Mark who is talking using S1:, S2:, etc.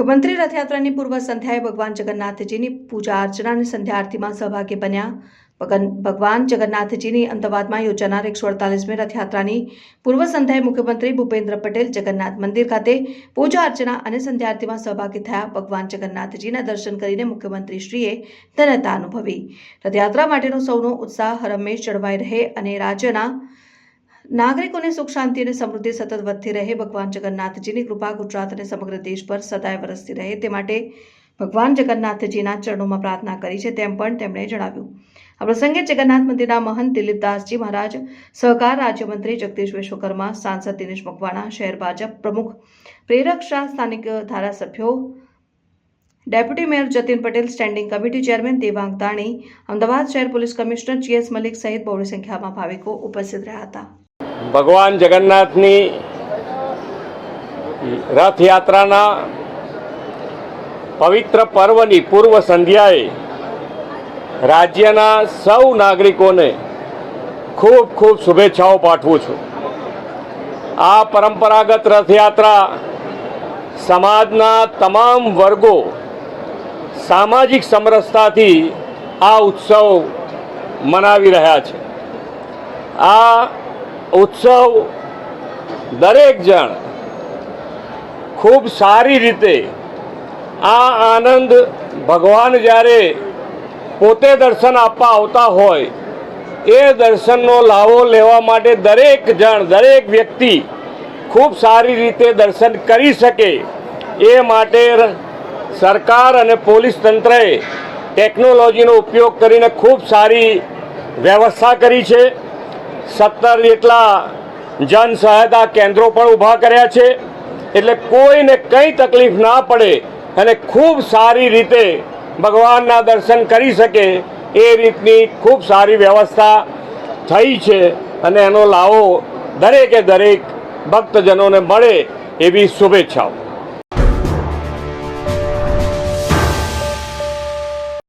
S1: મુખ્યમંત્રી રથયાત્રાની પૂર્વ સંધ્યાએ ભગવાન જગન્નાથજીની પૂજા અર્ચના અને સંધ્યા આરતીમાં સહભાગી બન્યા. ભગવાન જગન્નાથજીની અમદાવાદમાં યોજાનાર એકસો અડતાલીસમી રથયાત્રાની પૂર્વ સંધ્યાએ મુખ્યમંત્રી ભૂપેન્દ્ર પટેલ જગન્નાથ મંદિર ખાતે પૂજા અર્ચના અને સંધ્યા આરતીમાં સહભાગી થયા. ભગવાન જગન્નાથજીના દર્શન કરીને મુખ્યમંત્રીશ્રીએ ધન્યતા અનુભવી. રથયાત્રા માટેનો સૌનો ઉત્સાહ હરમેશ જળવાઈ રહે અને રાજ્યના નાગરિકોને સુખ શાંતિ અને સમૃદ્ધિ સતત વધતી રહે. ભગવાન જગન્નાથજીની કૃપા ગુજરાત અને સમગ્ર દેશ પર સદાય વરસતી રહે તે માટે ભગવાન જગન્નાથજીના ચરણોમાં પ્રાર્થના કરી છે તેમ પણ તેમણે જણાવ્યું. આ પ્રસંગે જગન્નાથ મંદિરના મહંત દિલીપદાસજી મહારાજ, સહકાર રાજ્યમંત્રી જગદીશ વિશ્વકર્મા, સાંસદ દિનેશ મકવાણા, શહેર ભાજપ પ્રમુખ, પ્રેરક શાહ, સ્થાનિક ધારાસભ્યો, deputy mayor Jatin Patel, standing committee chairman Devang Dani Ahmedabad શહેર પોલીસ કમિશનર જીએસ મલિક સહિત બહોળી સંખ્યામાં ભાવિકો ઉપસ્થિત રહ્યા હતા.
S2: ભગવાન જગન્નાથની રથયાત્રાના પવિત્ર પર્વની પૂર્વ સંધ્યાએ રાજ્યના સૌ નાગરિકોને ખૂબ ખૂબ શુભેચ્છાઓ પાઠવું છું. આ પરંપરાગત રથયાત્રા સમાજના તમામ વર્ગો સામાજિક સમરસતાથી આ ઉત્સવ મનાવી રહ્યા છે. આ ઉત્સવ દરેક જણ ખૂબ સારી રીતે આ આનંદ ભગવાન જ્યારે પોતે દર્શન આપવા આવતા હોય, એ દર્શનનો લાવો લેવા માટે દરેક જણ, દરેક વ્યક્તિ ખૂબ સારી રીતે દર્શન કરી શકે એ માટે સરકાર અને પોલીસ તંત્રએ ટેકનોલોજીનો ઉપયોગ કરીને ખૂબ સારી વ્યવસ્થા કરી છે. સત્તર જેટલા જન સહાયતા કેન્દ્રો પણ ઊભા કર્યા છે. એટલે કોઈને કંઈ તકલીફ ના પડે અને ખૂબ સારી રીતે ભગવાનના દર્શન કરી શકે એ રીતની ખૂબ સારી વ્યવસ્થા થઈ છે અને એનો લાવો દરેકે દરેક ભક્તજનોને મળે એવી શુભેચ્છાઓ.